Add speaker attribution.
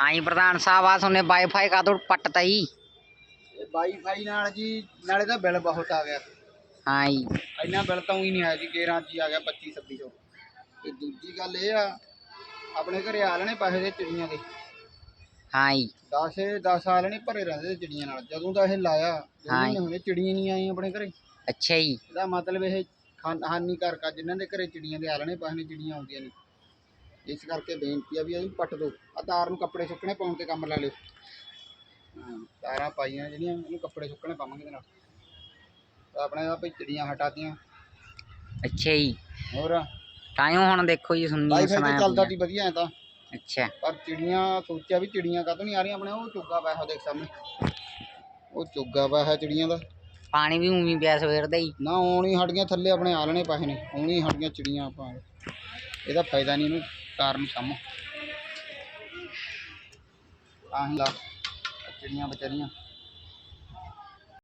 Speaker 1: ਆਈ ਪ੍ਰਧਾਨ ਸਾਹਿਬ ਆ ਸੁਣੇ ਵਾਈਫਾਈ ਕਾ ਤੋਂ ਪੱਟਤਾ ਹੀ
Speaker 2: ਇਹ ਵਾਈਫਾਈ ਨਾਲ ਜੀ ਨਾਲੇ ਤਾਂ ਬਿੱਲ ਬਹੁਤ ਆ ਗਿਆ।
Speaker 1: ਹਾਂ ਜੀ।
Speaker 2: ਇੰਨਾ ਬਿੱਲ ਤਾਂ ਹੀ ਨਹੀਂ ਆਇਆ ਜੀ 11 ਚ ਹੀ ਆ ਗਿਆ 25 2600 ਤੇ ਦੂਜੀ ਗੱਲ ਇਹ ਆ ਆਪਣੇ ਘਰੇ ਆ ਲੈਣੇ ਪੈਸੇ ਦੇ ਚਿੜੀਆਂ ਦੇ।
Speaker 1: ਹਾਂ ਜੀ।
Speaker 2: 10 10 ਆ ਲੈਣੇ ਭਰੇ ਰਹਿੰਦੇ ਤੇ ਚਿੜੀਆਂ ਨਾਲ। ਜਦੋਂ ਦਾ ਇਹ ਲਾਇਆ
Speaker 1: ਹਾਂ
Speaker 2: ਹੋਏ ਚਿੜੀਆਂ ਨਹੀਂ ਆਈਆਂ ਆਪਣੇ ਘਰੇ।
Speaker 1: ਅੱਛਾ ਜੀ।
Speaker 2: ਇਹਦਾ ਮਤਲਬ ਇਹ ਹਾਨੀਕਾਰਕ ਆ ਜਿਨ੍ਹਾਂ ਦੇ ਘਰੇ ਚਿੜੀਆਂ ਦੇ ਆਲਣੇ ਪਾਏ ਨੇ ਚਿੜੀਆਂ ਆਉਂਦੀਆਂ ਨੇ ਇਸ ਕਰਕੇ ਬੇਨਤੀ ਆ ਵੀ ਇਹਨੂੰ ਪੱਟ ਦਿਓ ਆ ਤਾਰ ਨੂੰ ਕੱਪੜੇ ਸੁੱਕਣੇ ਪਾਉਣ ਤੇ ਕੰਮ ਲਾ ਲਿਓ। ਹਾਂ ਤਾਰਾਂ ਪਾਈਆਂ ਜਿਹੜੀਆਂ ਇਹਨੂੰ ਕੱਪੜੇ ਸੁੱਕਣੇ ਪਾਵਾਂਗੇ ਇਹਦੇ ਨਾਲ। ਤਾਂ ਆਪਣੇ ਆ ਭਈ ਚਿੜੀਆਂ ਹਟਾਤੀਆਂ।
Speaker 1: ਅੱਛਾ ਜੀ।
Speaker 2: ਹੋਰ?
Speaker 1: ਤਾਂਿਓ ਹੁਣ ਦੇਖੋ ਜੀ ਸੁਣਨੀ
Speaker 2: ਵਾਈਫਾਈ ਤੇ
Speaker 1: ਸੁਣਾਇਆ
Speaker 2: ਚੱਲਦਾ। ਸੀ ਵਧੀਆ ਐ ਤਾਂ।
Speaker 1: ਅੱਛਾ।
Speaker 2: ਪਰ ਚਿੜੀਆਂ ਸੋਚਿਆ ਵੀ ਚਿੜੀਆਂ ਕਾਹਤੋਂ ਨਹੀਂ ਆ ਰਹੀਆਂ ਆਪਣੇ ਉਹ ਚੁੱਗਾ ਪਿਆ ਉਹ ਦੇਖ ਸਾਹਮਣੇ। ਉਹ ਚੁੱਗਾ ਪਿਆ ਹੈ ਚਿੜੀਆਂ ਦਾ।
Speaker 1: ਪਾਣੀ ਵੀ ਉਵੇਂ ਪਿਆ ਸਵੇਰ ਦਾ ਹੀ।
Speaker 2: ਨਾ ਆਉਣੀ ਹਟ ਗਈਆਂ ਥੱਲੇ ਆਪਣੇ ਆਲਣੇ ਪਾਏ ਨੇ। ਆਉਣੀ ਹਟ ਗਈਆਂ ਚਿੜੀਆਂ ਆਪਾਂ। ਇਹਦਾ ਫਾਇਦਾ ਨਹੀਂ ਇਹਨੂੰ। ਤਾਰ ਨੂੰ ਕੰਮ। ਆਹ ਲਾ ਚਿੜੀਆਂ ਵਿਚਾਰੀਆਂ।